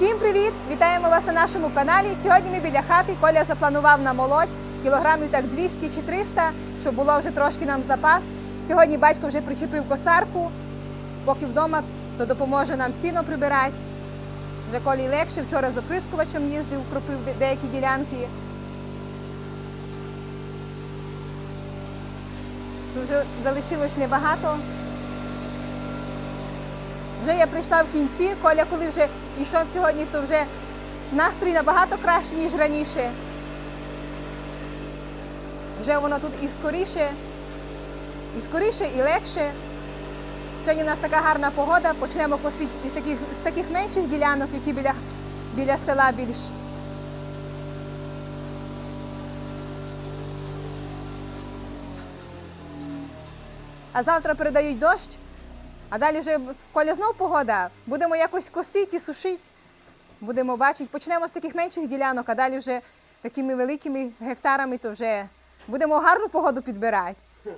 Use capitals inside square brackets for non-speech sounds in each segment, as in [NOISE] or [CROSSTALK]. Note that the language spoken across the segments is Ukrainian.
Всім привіт! Вітаємо вас на нашому каналі. Сьогодні ми біля хати. Коля запланував на молодь кілограмів так 200 чи 300, щоб було вже трошки нам запас. Сьогодні батько вже причепив косарку. Поки вдома, то допоможе нам сіно прибирати. Вже колі легше. Вчора з оприскувачем їздив, кропив деякі ділянки. Тут вже залишилось небагато. Вже я прийшла в кінці. Коля, коли вже йшов сьогодні, то вже настрій набагато краще, ніж раніше. Вже воно тут і скоріше, і скоріше, і легше. Сьогодні у нас така гарна погода. Почнемо косити із таких, з таких менших ділянок, які біля, біля села більш. А завтра передають дощ, а далі вже коля знов погода. Будемо якось косити і сушити. Будемо бачити. Почнемо з таких менших ділянок, а далі вже такими великими гектарами, то вже будемо гарну погоду підбирати. А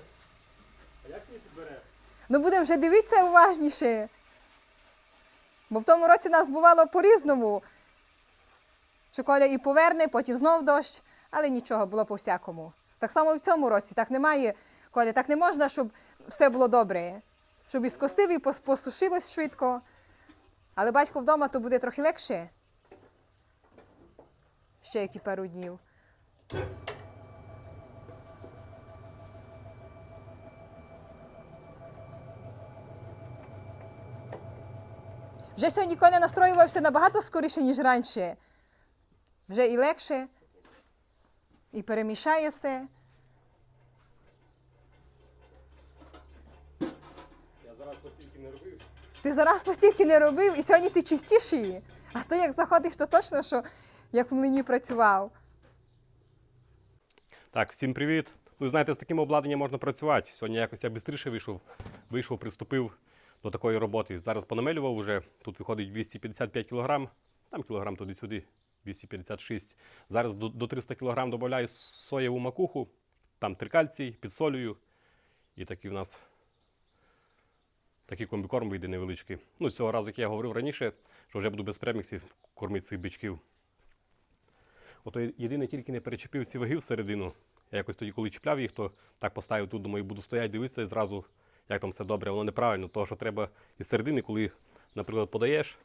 як її підбере? Ну будемо вже дивитися уважніше. Бо в тому році нас бувало по-різному. Що Коля і поверне, потім знов дощ, але нічого було по-всякому. Так само і в цьому році. Так немає, Коля, так не можна, щоб все було добре. Щоб і скосив, і посушилось швидко. Але батько вдома то буде трохи легше. Ще які пару днів. Вже сьогодні Коля настроювався набагато скоріше, ніж раніше. Вже і легше, і перемішає все. Я зараз постільки не робив. Ти зараз постільки не робив, і сьогодні ти чистіший. А то як заходиш, то точно, що як в млині працював. Так, всім привіт. Ну, знаєте, з таким обладнанням можна працювати. Сьогодні якось я швидше вийшов, вийшов, приступив до такої роботи. Зараз понамелював вже. Тут виходить 255 кг, там кілограм туди-сюди, 256. Зараз до, до 300 кг додаю соєву макуху, там трикальцій, підсолюю. І такий у нас такий комбікорм вийде невеличкий. Ну, з цього разу, як я говорив раніше, що вже буду без преміксів кормити цих бичків. Ото єдине тільки не перечепив ці ваги всередину. Я якось тоді, коли чіпляв їх, то так поставив тут, думаю, буду стояти, дивитися і зразу, як там все добре. Воно неправильно, тому що треба із середини, коли, наприклад, подаєш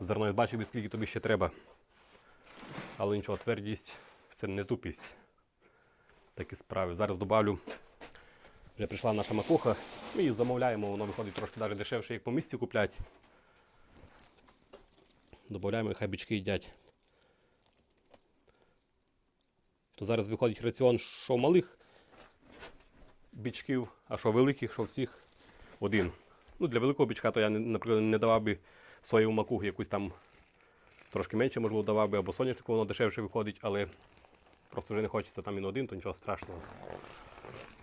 зерно, і бачив, скільки тобі ще треба. Але нічого, твердість це не тупість. Такі справи. Зараз добавлю. Вже прийшла наша макуха. Ми її замовляємо, воно виходить трошки навіть дешевше, як по місці куплять. Добавляємо, хай бички їдять. То зараз виходить раціон, що малих бичків, а що великих, що всіх один. Ну, для великого бичка, то я, наприклад, не давав би соєву макуху, якусь там трошки менше, можливо, давав би, або соняшнику, воно дешевше виходить, але просто вже не хочеться там він один, то нічого страшного.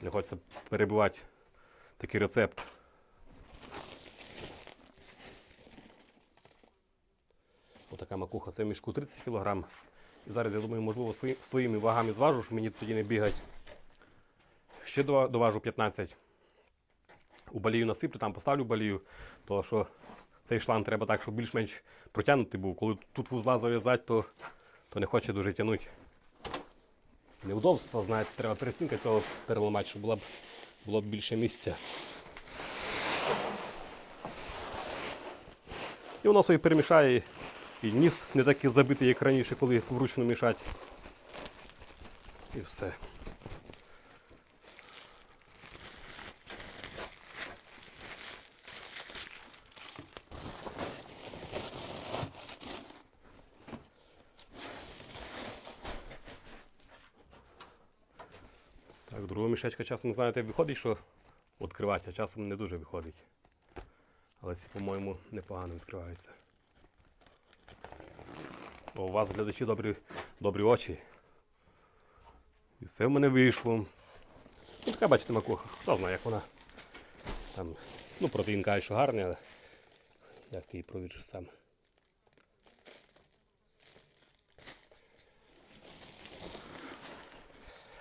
Не хочеться перебувати такий рецепт. Отака макуха, це в мішку 30 кг. І зараз, я думаю, можливо, свої- своїми вагами зважу, щоб мені тоді не бігати. Ще дова- доважу 15. У балію насиплю, там поставлю балію, то що цей шланг треба так, щоб більш-менш протягнутий був. Коли тут вузла зав'язати, то, то не хоче дуже тягнути. Неудобство, знаєте, треба перестінка цього переламати, щоб було б, було б більше місця. І воно собі перемішає, і ніс не такий забитий, як раніше, коли вручну мішати. І все. Мішечка часом, знаєте, виходить, що відкривати, а часом не дуже виходить. Але ці, по-моєму, непогано відкриваються. У вас, глядачі, добрі, добрі очі. І все в мене вийшло. Ну, така, бачите, макуха. Хто знає, як вона. Там, ну, протеїн каже, що гарний, але як ти її провіриш сам.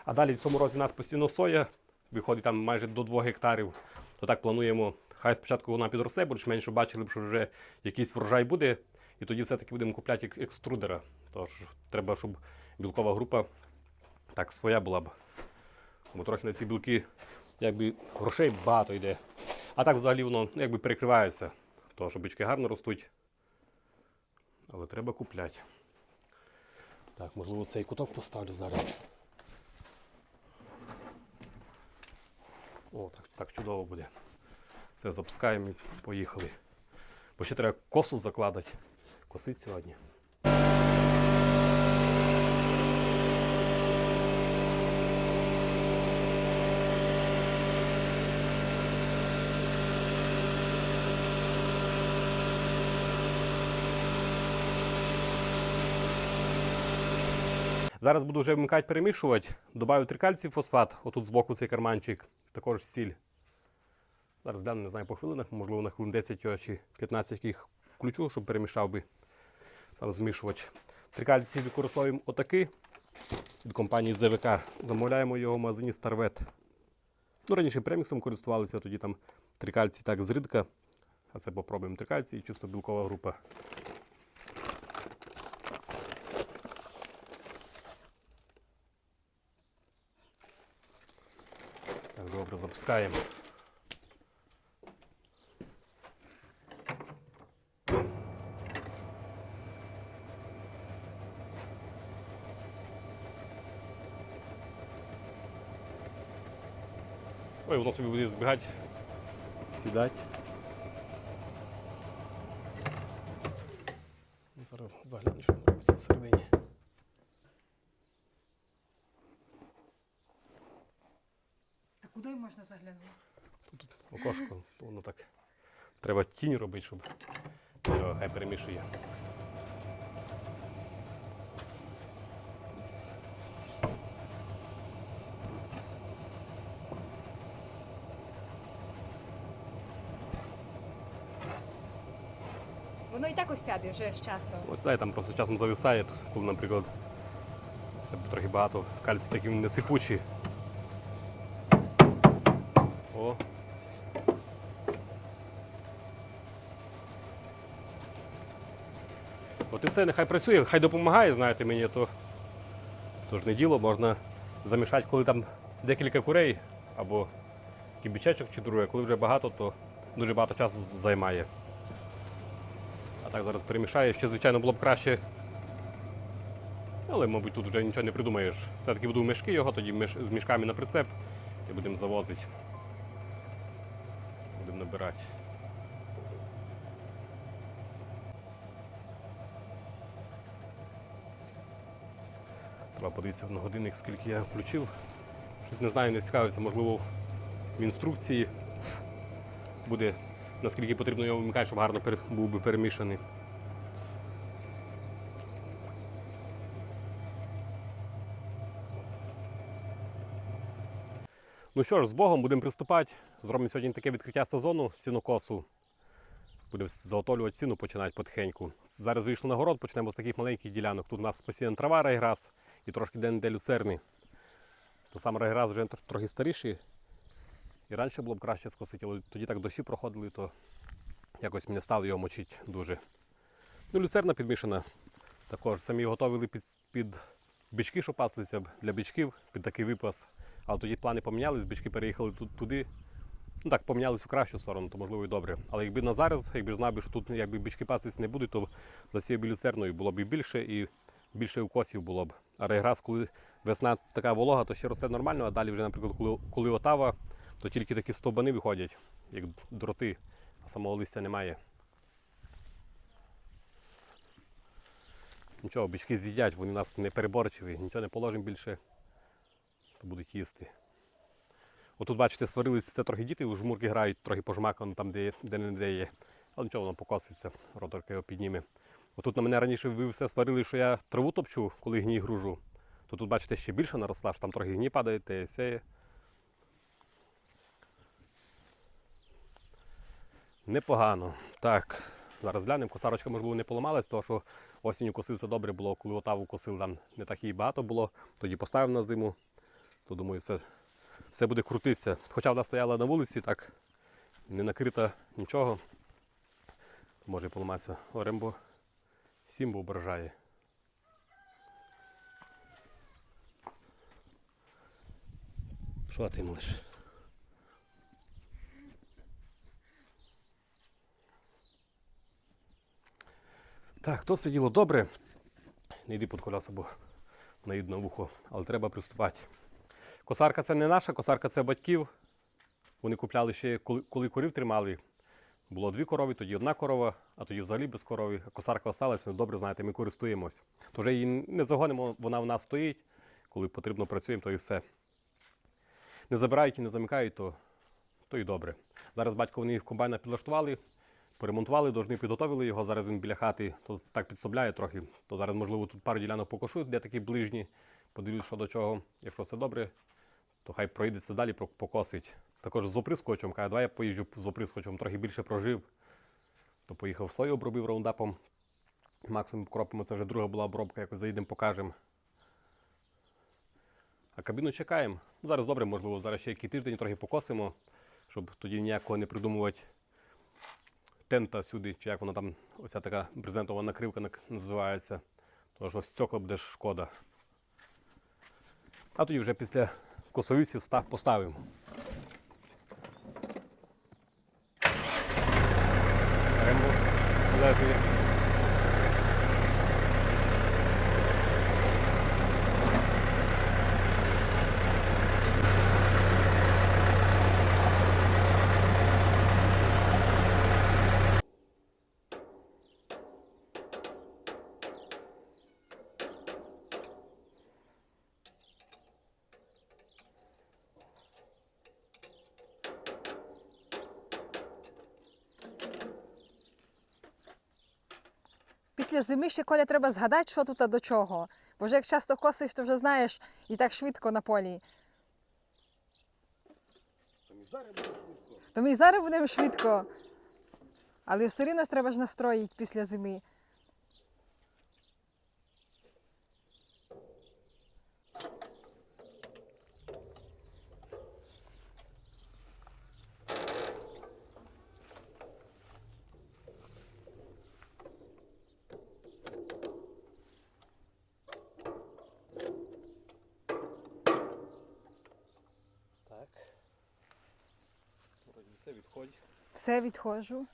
А далі в цьому році у нас постійно соя, виходить там майже до 2 гектарів. То так плануємо, хай спочатку вона підросте, більш менше бачили що вже якийсь врожай буде. І тоді все-таки будемо купляти екструдера. Тож треба, щоб білкова група так своя була б. Бо трохи на ці білки якби грошей багато йде. А так взагалі воно ну, якби перекривається. Тому бички гарно ростуть. Але треба купляти. Так, можливо, цей куток поставлю зараз. О, так, так чудово буде. Все, запускаємо і поїхали. Бо ще треба косу закладати. Косить сьогодні. Зараз буду вже вмикати перемішувати. Добавив трикальцій фосфат, отут збоку цей карманчик, також сіль. Зараз гляну, не знаю по хвилинах, можливо, на хвилин 10 чи 15 їх включу, щоб перемішав би сам змішувач. Трикальцій використовуємо отакий від компанії ЗВК. Замовляємо його в магазині Старвет. Ну, раніше преміксом користувалися, тоді там трикальці так зрідка. А це попробуємо трикальці і чисто білкова група. Так, добре, запускаємо. Ой, воно собі буде збігати, сідати. Тінь робити, щоб що, хай перемішує. Воно і так осяде вже з часом. Ось знає, там просто часом зависає, тут, коли, наприклад, це трохи багато. Кальцій такий він не сипучий. О. І все, нехай працює, хай допомагає, знаєте мені, то, то ж не діло, можна замішати, коли там декілька курей або кібічечок чи друге. Коли вже багато, то дуже багато часу займає. А так зараз перемішаю. Ще, звичайно, було б краще. Але, мабуть, тут вже нічого не придумаєш. Все-таки буду в мішки його, тоді між- з мішками на прицеп і будемо завозити. Будемо набирати. Треба подивитися на годинник, скільки я включив. Щось не знаю, не цікавиться, можливо, в інструкції буде наскільки потрібно його вмикати, щоб гарно був би перемішаний. Ну що ж, з Богом будемо приступати. Зробимо сьогодні таке відкриття сезону сінокосу. Будемо заготовлювати сіну, починати потихеньку. Зараз вийшли на город, почнемо з таких маленьких ділянок. Тут у нас посіяна трава райграс і трошки де-не-де люцерни. То сам райграс вже трохи старіший. І раніше було б краще скосити, але тоді так дощі проходили, то якось мені стало його мочити дуже. Ну, люцерна підмішана. Також самі готували під, під бички, що паслися для бичків, під такий випас. Але тоді плани помінялись, бички переїхали туди. Ну так, помінялись у кращу сторону, то можливо і добре. Але якби на зараз, якби знав, що тут якби бички пастись не будуть, то засів люцерною було б і більше, і більше укосів було б. А реграс, коли весна така волога, то ще росте нормально, а далі вже, наприклад, коли, коли отава, то тільки такі стовбани виходять, як дроти, а самого листя немає. Нічого, бички з'їдять, вони у нас не переборчиві, нічого не положимо більше, то будуть їсти. Отут, бачите, сварилися, це трохи діти, у жмурки грають, трохи пожмакано там, де, не де є. Але нічого, воно покоситься, роторка його підніме. Отут на мене раніше ви все сварили, що я траву топчу, коли гній гружу. То тут, бачите, ще більше наросла, що там трохи гній падає, те сяє. Непогано. Так, зараз глянемо. Косарочка, можливо, не поламалась, тому що осінню косився добре було, коли отаву косив, там не так і багато було. Тоді поставив на зиму, то думаю, все, все буде крутитися. Хоча вона стояла на вулиці, так не накрита нічого. То може і поламатися. Орембо Сімбо ображає. Що ти млиш? Так, то сиділо добре. Не йди під колеса, бо наїду на вухо, але треба приступати. Косарка це не наша, косарка це батьків. Вони купляли ще, коли, коли корів тримали. Було дві корови, тоді одна корова, а тоді взагалі без корови. Косарка осталась, добре, знаєте, ми користуємось. То вже її не загонимо, вона в нас стоїть. Коли потрібно працюємо, то і все. Не забирають і не замикають, то, то і добре. Зараз батько вони комбайна підлаштували, поремонтували, дожни підготовили його. Зараз він біля хати, то так підсобляє трохи. То зараз, можливо, тут пару ділянок покошу, де такі ближні. Подивлюсь, що до чого. Якщо все добре, то хай пройдеться далі, покосить. Також з оприскувачем, каже, давай я поїжджу з оприскувачем, трохи більше прожив. То поїхав сою, обробив раундапом. Максимум кропимо, це вже друга була обробка, якось заїдемо, покажемо. А кабіну чекаємо. Зараз добре, можливо, зараз ще який тиждень трохи покосимо, щоб тоді ніякого не придумувати тента всюди, чи як вона там, оця така брезентова накривка називається. Тому що стекла буде шкода. А тоді вже після косовісів поставимо. Лежить. Після зими ще Коля треба згадати, що тут до чого. Бо вже як часто косиш, то вже знаєш і так швидко на полі. То ми і зараз будемо швидко. Але все рівно треба ж настроїти після зими. Так. Вроді. Все відходжу.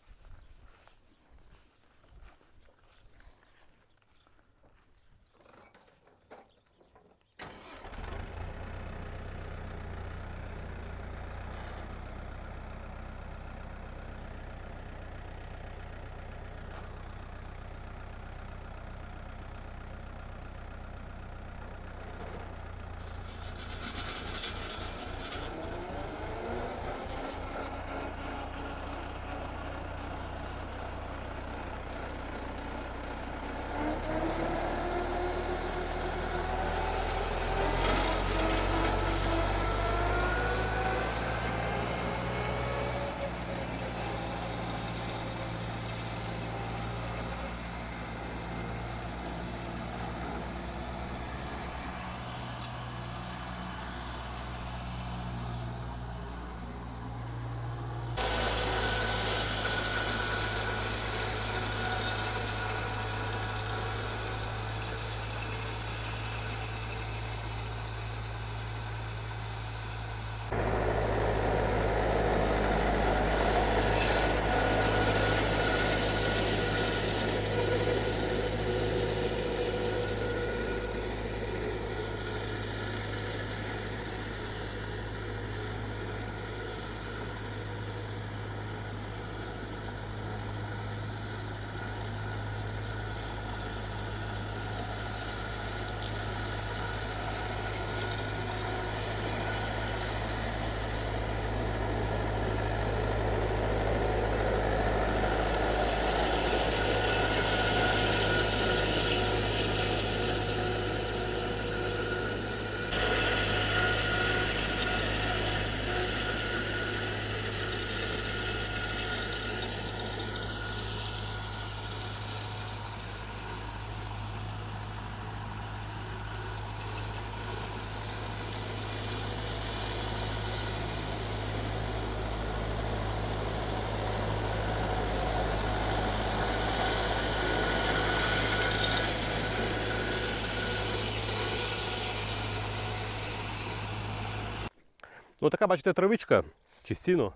Ну, така, бачите, травичка чи сіно.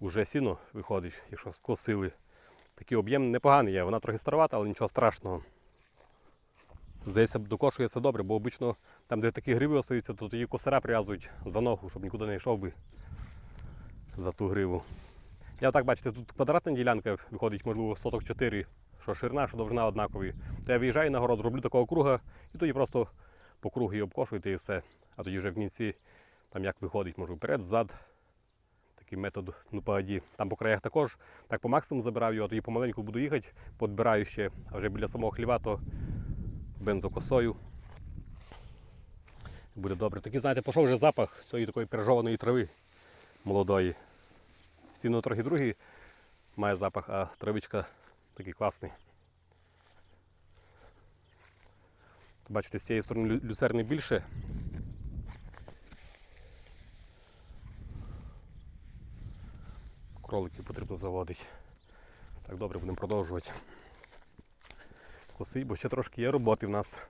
Уже сіно виходить, якщо скосили. Такий об'єм непоганий є. Вона трохи старовата, але нічого страшного. Здається, докошується добре, бо обично там, де такі гриви остаються, то тоді косаря прив'язують за ногу, щоб нікуди не йшов би за ту гриву. Я так бачите, тут квадратна ділянка виходить, можливо, соток 4, що ширина, що довжина однакові. То я виїжджаю на город, роблю такого круга, і тоді просто по кругу її обкошуєте і все. А тоді вже в кінці, там як виходить, може вперед, ззад. Такий метод ну погоді. Там по краях також так по максимуму забирав його, тоді помаленьку буду їхати, подбираю ще, а вже біля самого хліва, то бензокосою. Буде добре. Такий, знаєте, пішов вже запах цієї такої пережованої трави молодої. Сіно трохи другий має запах, а травичка такий класний. Бачите, з цієї сторони лю- люцерни більше. Кроликів потрібно заводити. Так, добре, будемо продовжувати. Косить, бо ще трошки є роботи в нас.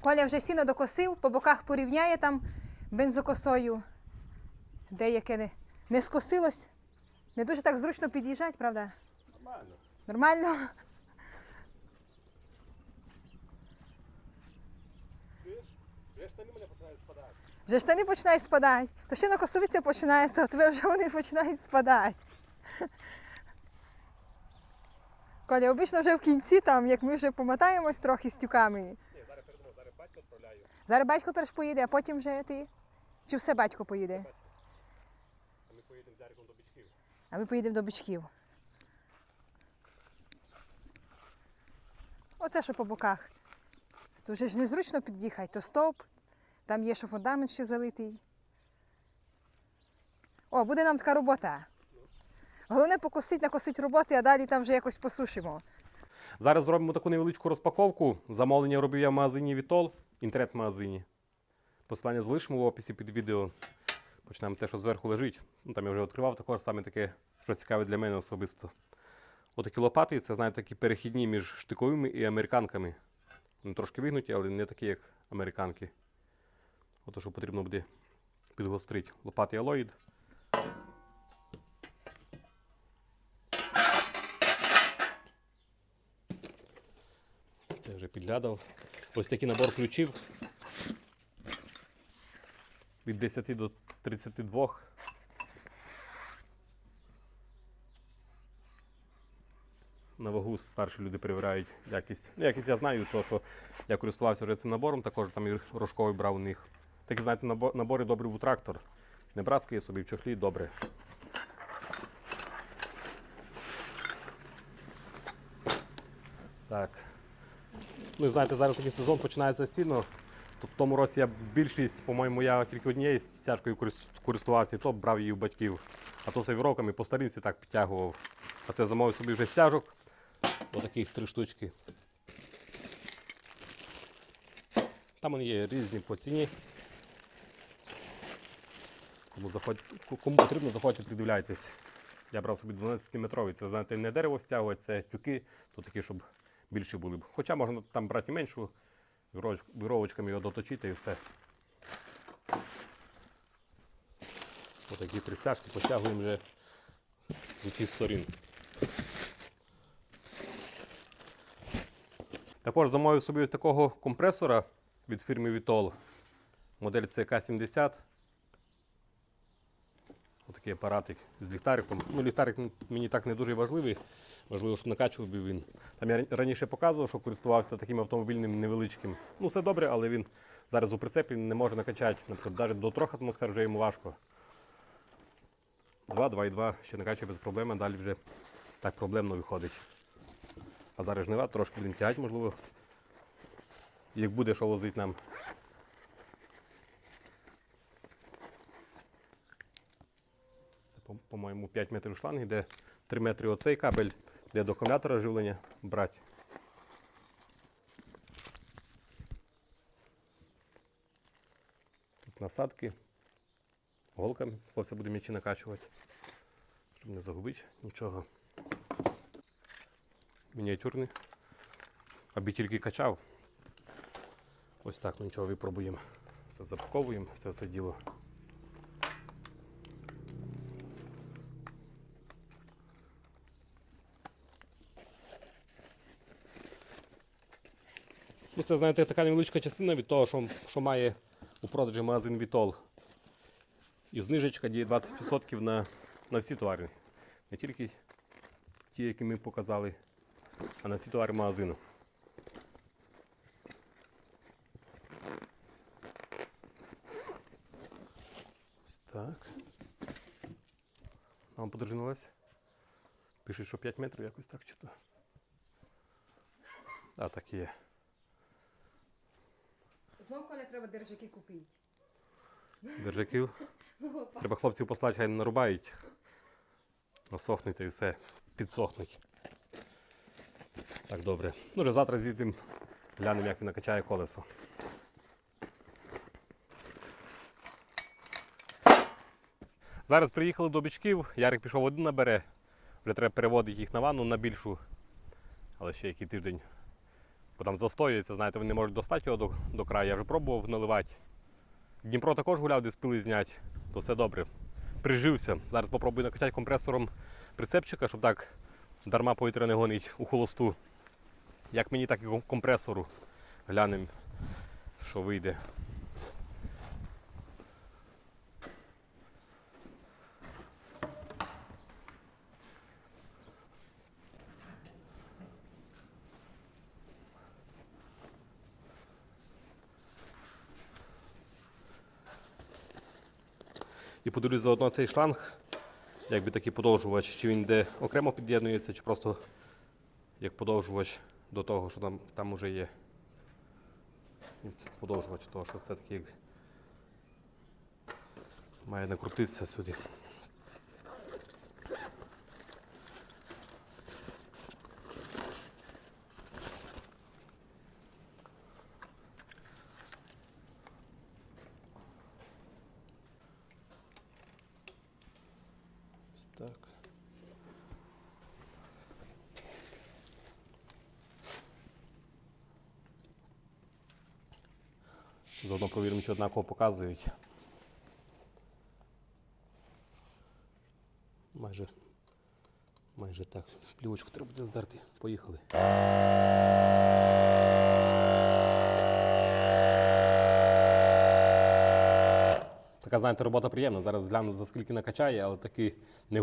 Коля вже сіно докосив, по боках порівняє там бензокосою. Деяке не, не скосилось. Не дуже так зручно під'їжджати, правда? Нормально. Нормально? Вже штани мене починають спадати. То ще на косовиці починається, а у тебе вже вони починають спадати. Коля, обично вже в кінці, там, як ми вже помотаємось трохи з тюками. Ні, зараз передумав, зараз батько відправляю. Зараз батько перш поїде, а потім вже ти. Чи все батько поїде? А ми поїдемо з Яриком до бичків. А ми поїдемо до бичків. Оце що по боках. Тут же ж незручно під'їхати, то стовп, там є, що фундамент ще залитий. О, буде нам така робота. Головне покосить, накосить роботи, а далі там вже якось посушимо. Зараз зробимо таку невеличку розпаковку. Замовлення робив я в магазині Вітол, інтернет-магазині. Посилання залишимо в описі під відео. Почнемо те, що зверху лежить. Ну, там я вже відкривав також саме таке, що цікаве для мене особисто. Отакі лопати це, знаєте, такі перехідні між штиковими і американками. Вони трошки вигнуті, але не такі, як американки. Ото, що потрібно буде підгострити. Лопати алоїд. Це вже підглядав. Ось такий набор ключів. Від 10 до 32. На вагу старші люди перевіряють якість. Ну, якість я знаю, то що я користувався вже цим набором, також там і рожковий брав у них. Такі, знаєте, набо- набори добрі у трактор. Не браскає собі в чохлі, добре. Так. Ну і знаєте, зараз такий сезон починається сильно. В тому році я більшість, по-моєму, я тільки однією стяжкою корис- користувався, і то брав її у батьків. А то все роками по старинці так підтягував. А це замовив собі вже стяжок. Отаких три штучки. Там вони є різні по ціні. Кому, заходь, кому потрібно, заходьте, придивляйтесь. Я брав собі 12-метровий. Це знаєте, не дерево стягувати, це тюки, то такі, щоб більше були. Хоча можна там брати меншу, віровочками його доточити і все. Отакі три стяжки потягуємо вже з усіх сторін. Також замовив собі ось такого компресора від фірми Vitol. Модель CK70. Отакий апаратик з ліхтариком. Ну, ліхтарик мені так не дуже важливий. Важливо, щоб накачував би він. Там я раніше показував, що користувався таким автомобільним невеличким. Ну, все добре, але він зараз у прицепі не може накачати. Наприклад, навіть до 3 атмосфер вже йому важко. 2, 2,2 ще накачує без проблем, а далі вже так проблемно виходить. А зараз жнива, трошки будемо тягати, можливо. Як буде, що возить нам. Це, по- по-моєму, 5 метрів шланг, де 3 метри оцей кабель, де до акумулятора живлення брати. Тут насадки, голками, оце будемо м'ячі накачувати. Щоб не загубити нічого. Мініатюрний. Аби тільки качав. Ось так, ну нічого, випробуємо. Все запаковуємо, це все діло. Ну, це, знаєте, така невеличка частина від того, що, що має у продажі магазин Вітол. І знижечка діє 20% на, на всі товари. Не тільки ті, які ми показали, а на товари магазину. Ось так. Нам подержинулась. Пишуть, що 5 метрів якось так чи то. А, так і є. Знов Коля треба держаки купити. Держаків. [LAUGHS] Треба хлопців послати, хай нарубають. Насохнуть і все. Підсохнуть. Так, добре. Ну, вже завтра з'їздимо, глянемо, як він накачає колесо. Зараз приїхали до бичків, Ярик пішов один набере. Вже треба переводити їх на ванну на більшу. Але ще який тиждень. Бо там застоюється, знаєте, вони не можуть достати його до, до краю. Я вже пробував наливати. Дніпро також гуляв, де спили зняти, то все добре. Прижився. Зараз попробую накачати компресором прицепчика, щоб так дарма повітря не гонить у холосту. Як мені, так і компресору. Глянемо, що вийде. І подивлюсь заодно цей шланг, якби такий подовжувач, чи він де окремо під'єднується, чи просто як подовжувач до того, що там, там уже є. Подовжувач того, що все-таки як має накрутитися сюди. Ось так. Провіримо, чи однаково показують. Майже, майже так. Плівочку треба буде здерти. Поїхали. Така, знаєте, робота приємна. Зараз гляну, за скільки накачає, але такий не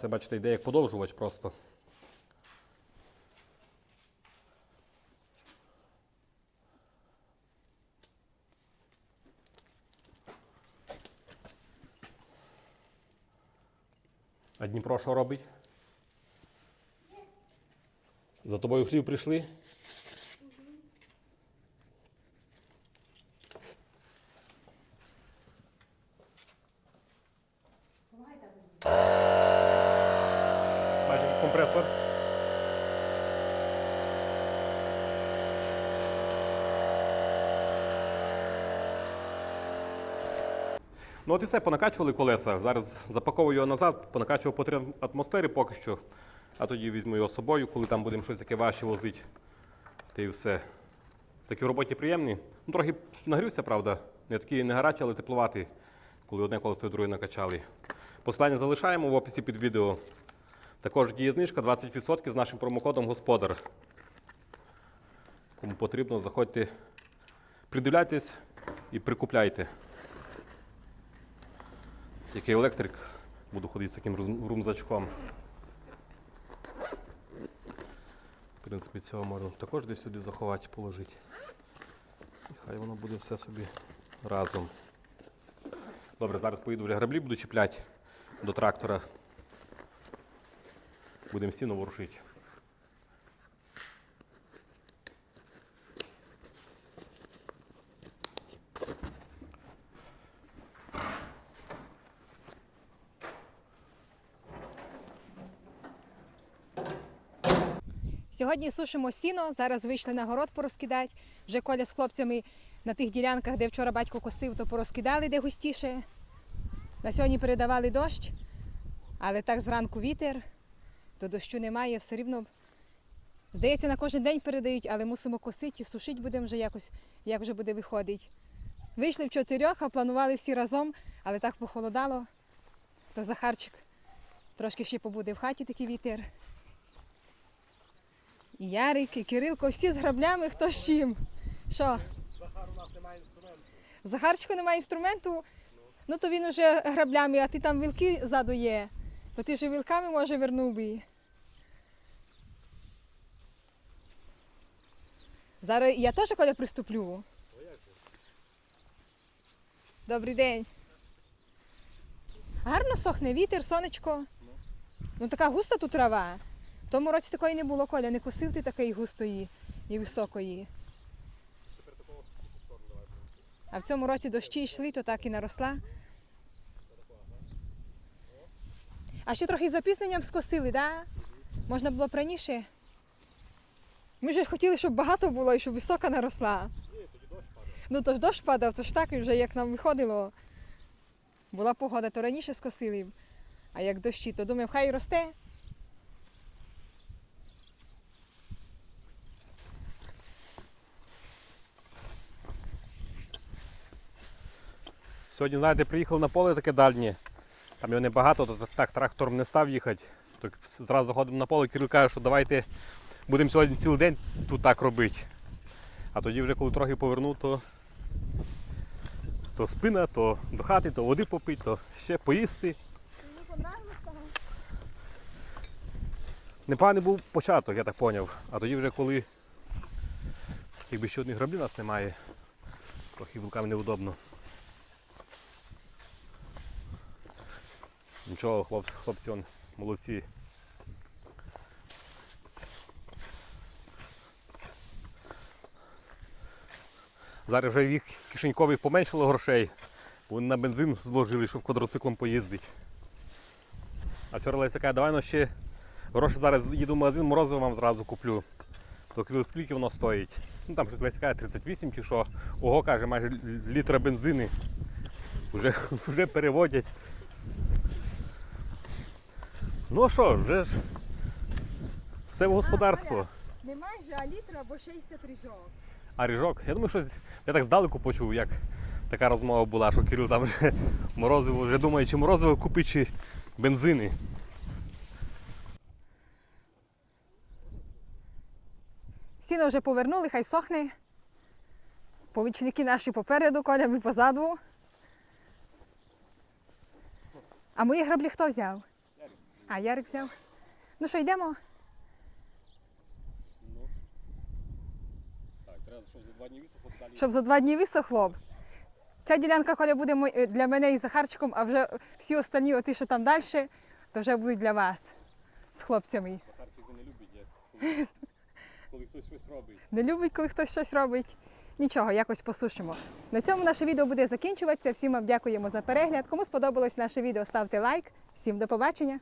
це бачите, йде як подовжувач просто. А Дніпро що робить? За тобою хлів прийшли? Бачите, компресор. Ну от і все, понакачували колеса. Зараз запаковую його назад, понакачував по три атмосфери поки що, а тоді візьму його з собою, коли там будемо щось таке важче возити. Та і все. Такі в роботі приємні. Ну, трохи нагрівся, правда. Не такий не гарячий, але тепловатий, коли одне колесо і друге накачали. Посилання залишаємо в описі під відео. Також діє знижка 20% з нашим промокодом Господар. Кому потрібно, заходьте, придивляйтесь і прикупляйте. Який електрик, буду ходити з таким румзачком. В принципі, цього можна також десь сюди заховати, положити. І хай воно буде все собі разом. Добре, зараз поїду вже граблі буду чіпляти. до трактора. Будемо сіно ворушити. Сьогодні сушимо сіно, зараз вийшли на город порозкидати. Вже Коля з хлопцями на тих ділянках, де вчора батько косив, то порозкидали, де густіше. На сьогодні передавали дощ, але так зранку вітер, то дощу немає, все рівно. Здається, на кожен день передають, але мусимо косити і сушити будемо вже якось, як вже буде виходити. Вийшли в чотирьох, а планували всі разом, але так похолодало, то Захарчик трошки ще побуде в хаті такий вітер. І Ярик, і Кирилко, всі з граблями, хто з чим. Що? Захар у нас немає інструменту. Захарчику немає інструменту, ну то він уже граблями, а ти там вілки ззаду є. То ти вже вілками може вернув би. Зараз я теж коли приступлю. Добрий день. Гарно сохне вітер, сонечко. Ну така густа тут трава. В тому році такої не було, Коля, не косив ти такої густої і високої. А в цьому році дощі йшли, то так і наросла. А ще трохи з запізненням скосили, да? Можна було б раніше. Ми ж хотіли, щоб багато було і щоб висока наросла. Ну то ж дощ падав, то ж так і вже як нам виходило. Була погода, то раніше скосили. А як дощі, то думаю, хай росте. Сьогодні, знаєте, приїхали на поле таке дальнє. Там його небагато, то так трактором не став їхати. Так зразу заходимо на поле, Кирил каже, що давайте будемо сьогодні цілий день тут так робити. А тоді вже коли трохи повернув, то, то спина, то до хати, то води попити, то ще поїсти. Непоганий був початок, я так зрозумів. А тоді вже коли якби ще одних граблів нас немає, трохи вулкам неудобно. Нічого, хлоп, хлопці он, молодці. Зараз вже їх кишенькових поменшало грошей. бо Вони на бензин зложили, щоб квадроциклом поїздити. А вчора Леся каже, давай ну ще гроші зараз їду в магазин, морозиво вам зразу куплю. То скільки воно стоїть? Ну там щось Леся каже, 38 чи що. Ого, каже, майже літра бензини. Вже, [LAUGHS] вже переводять. Ну що, вже ж все в господарство. Не майже, а літр або 60 ріжок. А ріжок, я думаю, щось. Я так здалеку почув, як така розмова була, що Кирил там вже морозиво, вже думає, чи морозиво купить, чи бензини. Сіно вже повернули, хай сохне. Помічники наші попереду, Коля ми позаду. А мої граблі хто взяв? А, Ярик взяв. Ну що, йдемо? Так, треба, щоб за два дні висохло далі. Щоб за два дні висохло б. Ця ділянка, Коля, буде е, для мене і Захарчиком, а вже всі останні, оті, що там далі, то вже будуть для вас з хлопцями. Захарчик не любить, як коли, [LAUGHS] коли хтось щось робить. Не любить, коли хтось щось робить. Нічого, якось посушимо. На цьому наше відео буде закінчуватися. Всім вам дякуємо за перегляд. Кому сподобалось наше відео, ставте лайк. Всім до побачення!